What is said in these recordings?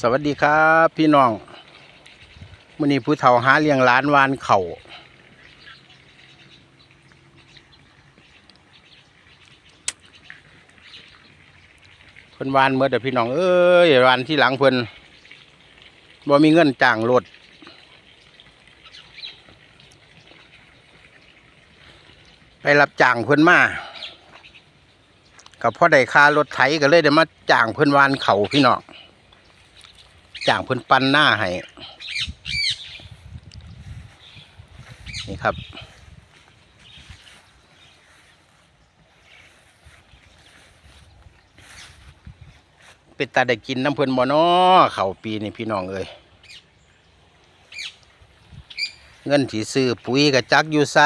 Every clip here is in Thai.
สวัสดีครับพี่น้องมื่อนี้ผู้เฒ่าหาเลี้ยงหล้านวานเข่าเพิ่นวานเมื่อแต่พี่น้องเอ้ยวานที่หลังเพิ่นบ่มีเงินจ้างรถไปรับจ้างเพิ่นมากับพ่อได้ค่ารถไถก็เลยได้มาจ้างเพิ่นวานเข่าพี่น้อง จ้างเพิ่นปั้นหน้าให้นี่ครับ เป็นตาได้กินน้ำเพิ่นบ่นอเขาปีนี่พี่น้องเอ้ยเงินที่ซื้อปุ๋ยกับจักอยู่ไส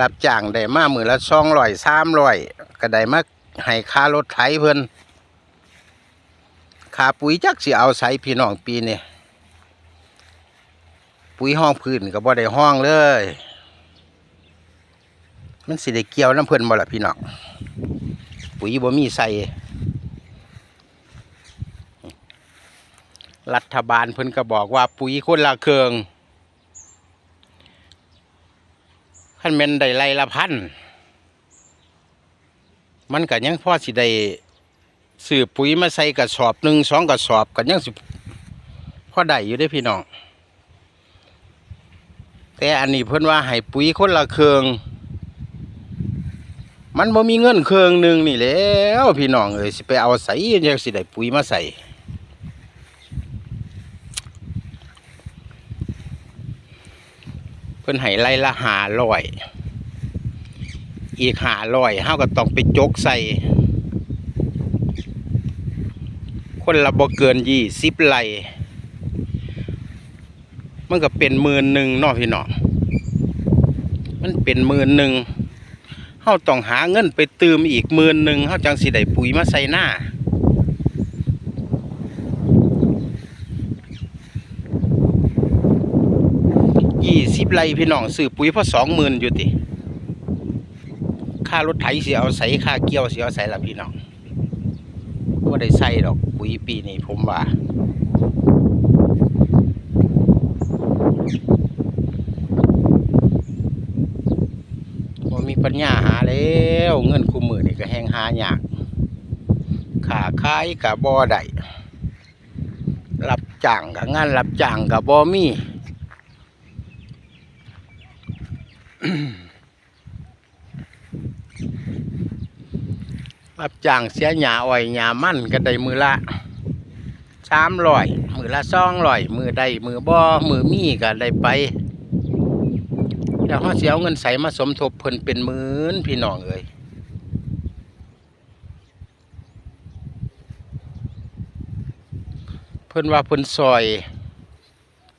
รับจ้างได้มามือละสองร้อยสามร้อยก็ได้มาให้ค่ารถไถเพิ่นค่าปุ๋ยจักสิเอาใส่พี่น้องปีนี่ปุ๋ยห้องพื้นก็บ่ได้ห้องเลย มันสิได้เกี่ยวน้ำเพิ่นบ่ล่ะพี่น้องปุ๋ยบ่มีใส่รัฐบาลเพิ่นก็บอกว่าปุ๋ยคนละเครื่อง คันแมนได้ไรละพันมันก็ยังพ่อสิได้ซื้อปุ๋ยมาใส่กระสอบหนึ่งสองกระสอบก็ยังสิพ่อได้อยู่ได้พี่น้อง แต่อันนี้เพิ่นว่าให้ปุ๋ยคนละเครือง มันบ่มีเงินเครืองหนึ่งนี่แล้ว พี่น้องเอ้ยสิไปเอาใส่ยังสิได้ปุ๋ยมาใส่ เพิ่นให้ไล่ละหาร้อย อีกหาร้อยเฮาก็ต้องไปจกใส่ คนละบ่เกินยี่สิบไร่มันก็เป็นหมื่นหนึ่งนาะพี่น้องมันเป็นหมื่นหนึ่งเฮาต้องหาเงินไปเติมอีกหมื่นหนึ่งเฮาจังสิได้ปุ๋ยมาใส่หน้า ยี่สิบไรพี่น้องซื้อปุ๋ยพอสองหมื่นอยู่ติ ค่ารถไถเสียเอาใส่ค่าเกี่ยวเสียเอาใส่ละพี่น้องว่าได้ใส่ดอกปุ๋ยปีนี้ผมว่าว่ามีปัญญาหาแล้วเงินคู่มือนี่ก็แหงหายากขาขายกับบ่ได้รับจ้างกับงานรับจ้างกับบ่มี รับจ้างเสียหญ้าอ้อยหญ้ามั่นก็ได้มือละสามร้อยมือละสองร้อยมือได้มือบ่มือมีก็ได้ไปแล้วเขาเสียเอาเงินใสมาสมทบเพิ่นเป็นหมื่นพี่น้องเอ้ยเพิ่นว่าเพิ่นซอย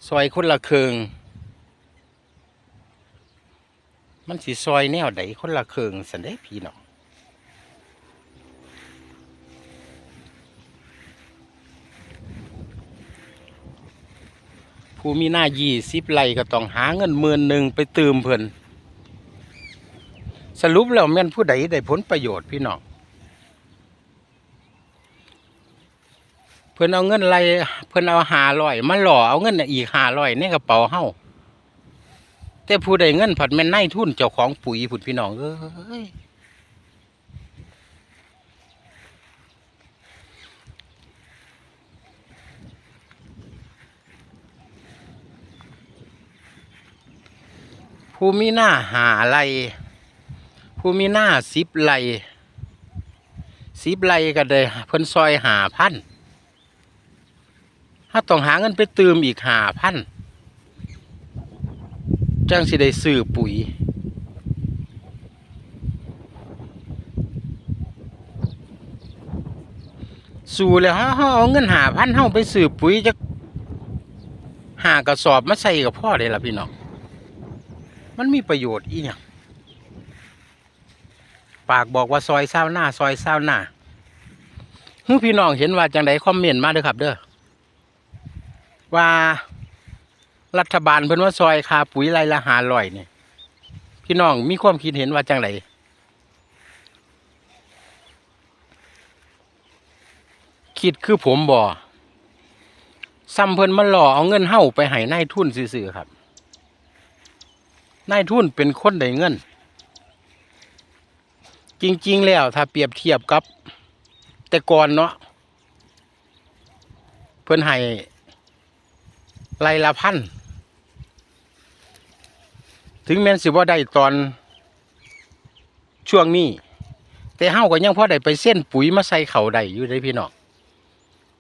ซอยคนละครึ่ง มันสิซอยแนวใดคนละเครึ่งสันเด้พี่น้องผู้มีหน้ายี่สิบไร่ก็ต้องหาเงินหมื่นหนึ่งไปเติมเพิ่นสรุปแล้วแม่นผู้ใดได้ผลประโยชน์พี่น้องเพิ่นเอาเงินไรเพิ่นเอาหาร้อยมาหล่อเอาเงินอีกหาร้อยในกระเป๋าเฮา แต่ผู้ใดเงินผัดแม่นนายทุนเจ้าของปุ๋ยพุ่นพี่น้องเอ้ยผู้มีหน้าหาไรผู้มีหน้าสิบไรสิบไรก็ได้เพิ่นซอยหาพันถ้าต้องหาเงินไปเติมอีกหาพัน จังสิได้ซื้อปุ๋ย สู่แล้วเฮาเฮาเอาเงินหาพันเฮาไปซื้อปุ๋ยจะหากระสอบมาใส่กับพ่อเลยล่ะพี่น้อง มันมีประโยชน์อีหยังปากบอกว่าซอยเศร้าหน้าซอยเศร้าหน้าพี่น้องเห็นว่าจังไดคอมเมนต์มาเด้อครับ เด้อว่า รัฐบาลเพิ่นว่าซอยคาปุ๋ยไรละหาร้อยเนี่ยพี่น้องมีความคิดเห็นว่าจังไดคิดคือผมบ่ซ้ำเพิ่นมาหล่อเอาเงินเฮาไปให้นายทุนซื่อๆครับนายทุนเป็นคนได้เงิน จริง ๆ แล้วถ้าเปรียบเทียบกับ แต่ก่อนเนาะเพิ่นให้ไล่ละพัน ถึงแม้นสิว่าได้ตอนช่วงนี้ แต่เฮาก็ยังพอได้ไปเส้นปุ๋ยมาใส่เขาได้อยู่ได้พี่น้อง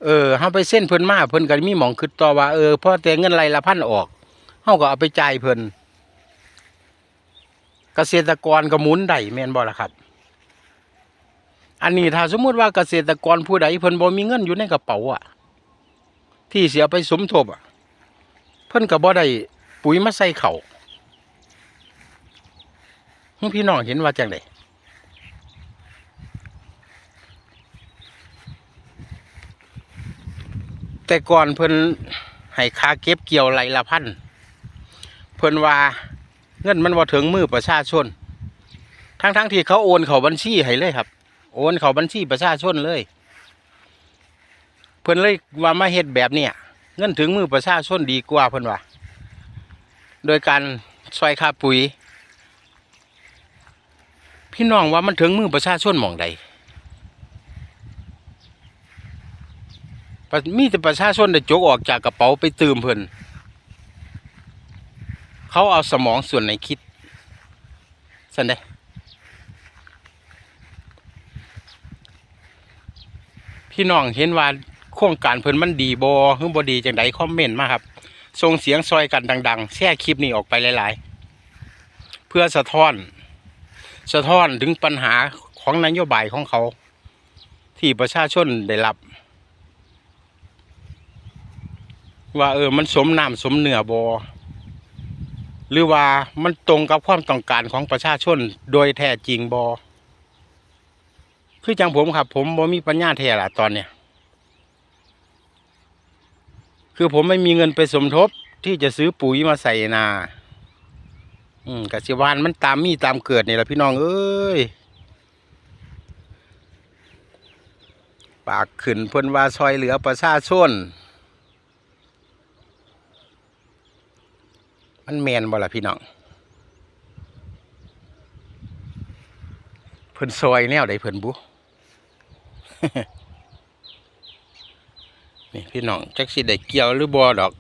เออเฮาไปเส้นเพิ่นมาเพิ่นก็มีหมองคิดต่อว่าเออพอแต่เงินไล่ละพันออกเฮาก็เอาไปจ่ายเพิ่นเกษตรกรก็หมุนได้แม่นบ่ล่ะครับ อันนี้ถ้าสมมุติว่าเกษตรกรผู้ใดเพิ่นบ่มีเงินอยู่ในกระเป๋าอะ ที่เสียไปสมทบอะ เพิ่นก็บ่ได้ปุ๋ยมาใส่เขาหึ พี่น้องเห็นว่าจังไดแต่ก่อนเพิ่นให้ค่าเก็บเกี่ยวไรละพันเพิ่นว่าเงินมันบ่าถึงมือประชาชน ทั้งๆที่เขาโอนเขาบัญชีให้เลยครับ โอนเขาบัญชีประชาชนเลย เพิ่นเลยว่ามาเฮ็ดแบบเนี้ยเงินถึงมือประชาชนดีกว่าเพิ่นว่า โดยการซอยค่าปุ๋ย พี่น้องว่ามันถึงมือประชาชนมองใดมีแต่ประชาชนได้จกออกจากกระเป๋าไปตืมเพิ่นเขาเอาสมองส่วนไหนคิดสันได้พี่น้องเห็นว่าโครงการเพิ่นมันดีบอหรือบ่ดีจังใดคอมเมนต์มาครับส่งเสียงซอยกันดัง ๆ แชร์คลิปนี้ออกไปหลาย ๆ เพื่อสะท้อน สะท้อนถึงปัญหาของนโยบายของเขา ที่ประชาชนได้รับ ว่าเออมันสมน้ำสมเนื้อบอหรือว่ามันตรงกับความต้องการของประชาชนโดยแท้จริงบอคือจังผมครับ ผมบ่มีปัญญาแท้ละตอนเนี้ยคือผมไม่มีเงินไปสมทบที่จะซื้อปุ๋ยมาใส่นา อืมกสิวานมันตามมีตามเกิดนี่แหละพี่น้องเอ้ยปากขึ้นเพิ่นว่าซอยเหลือประชาชนมันแมนบ่ล่ะพี่น้องเพิ่นซอยแนวใดเพิ่นบุนี่พี่น้องจักสิได้เกี่ยวหรือบ่ดอก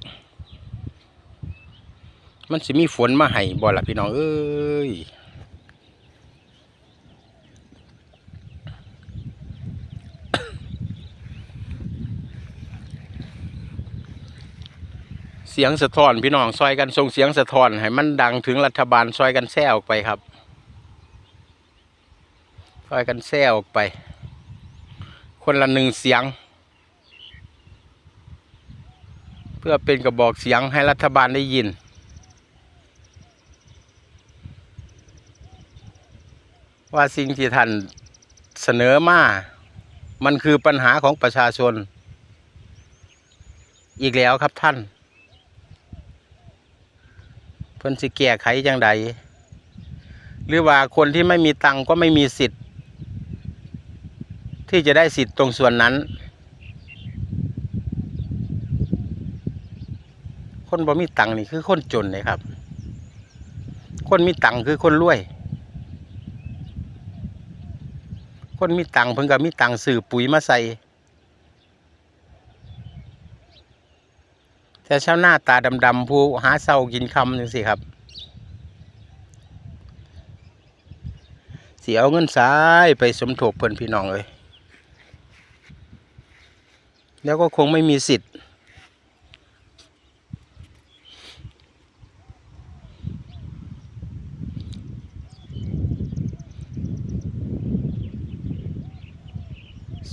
มันสิมีฝนมาให้บ่ล่ะพี่น้องเอ้ยเสียงสะท้อนพี่น้องซอยกันส่งเสียงสะท้อนให้มันดังถึงรัฐบาลซอยกันแซ่ออกไปครับซอยกันแซ่ออกไป คนละหนึ่งเสียง เพื่อเป็นกระบอกเสียงให้รัฐบาลได้ยิน ว่าสิ่งที่ท่านเสนอมา มันคือปัญหาของประชาชน อีกแล้วครับท่าน เพิ่นสิแก้ไขจังใดหรือว่าคนที่ไม่มีตังก็ไม่มีสิทธิ์ ที่จะได้สิทธิ์ตรงส่วนนั้น คนบ่มีตังค์นี่คือคนจนเลยครับ คนมีตังคือคนรวย คนมีตังเพิ่นก็มีตังสื่อปุ๋ยมาใส่ แต่ชาวหน้าตาดำๆผู้หาเศร้ากินคำจังสิครับสีเอาเงินสายไปสมทบเพื่อนพี่น้องเลย แล้วก็คงไม่มีสิทธิ์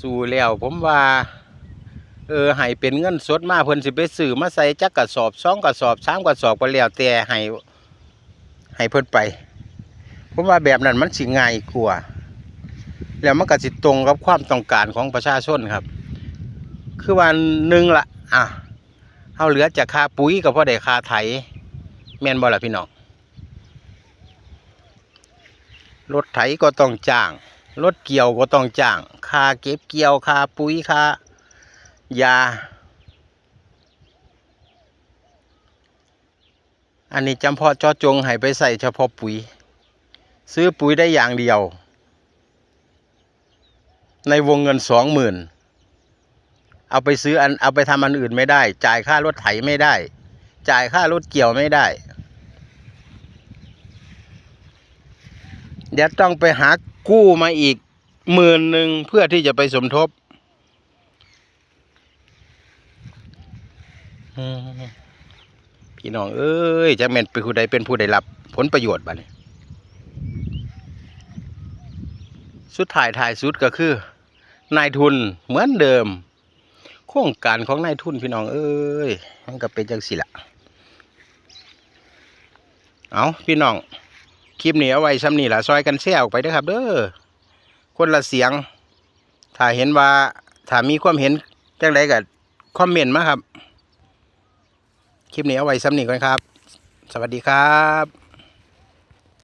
สู่แล้ว ผมว่า เออให้เป็นเงินสดมาเพิ่นสิไปซื้อมาใส่จักกระสอบสองกระสอบสามกระสอบก็แล้วแต่ให้ให้เพิ่นไป ผมว่าแบบนั้นมันสิง่ายกว่าแล้วมันก็สิตรงกับความต้องการของประชาชนครับ คือว่าหนึ่งละอะเฮาเหลือจากค่าปุ๋ยกับพ่อได้ค่าไถแม่นบ่ล่ะพี่น้องรถไถก็ต้องจ้าง รถเกี่ยวก็ต้องจ้าง ค่าเก็บเกี่ยวค่าปุ๋ยค่ายา อันนี้จำเพาะเจอจงให้ไปใส่เฉพาะปุ๋ย ซื้อปุ๋ยได้อย่างเดียว ในวงเงินสองหมื่นเอาไปซื้ออันเอาไปทำอันอื่นไม่ได้ จ่ายค่ารถไถไม่ได้ จ่ายค่ารถเกี่ยวไม่ได้ เดี๋ยวต้องไปหากู้มาอีก หมื่นหนึ่งเพื่อที่จะไปสมทบพี่น้อง เอ้ยจะแม่นเป็นผู้ใดเป็นผู้ใดรับ ผลประโยชน์บ้านี้สุดท้ายท้ายสุดก็คือ นายทุนเหมือนเดิม โครงการของนายทุนพี่น้อง เอ้ยมันก็เป็นจังสิละเอาพี่น้องคลิปนี้เอาไว้ซ้ำนี่ละซอยกันแซ่ออกไปเด้อครับ เด้อ คนละเสียง ถ้าเห็นว่าถ้ามีความเห็นจังไรก็คอมเมนต์มาครับ คลิปนี้เอาไว้ซ้ำนี่ก่อนครับ สวัสดีครับ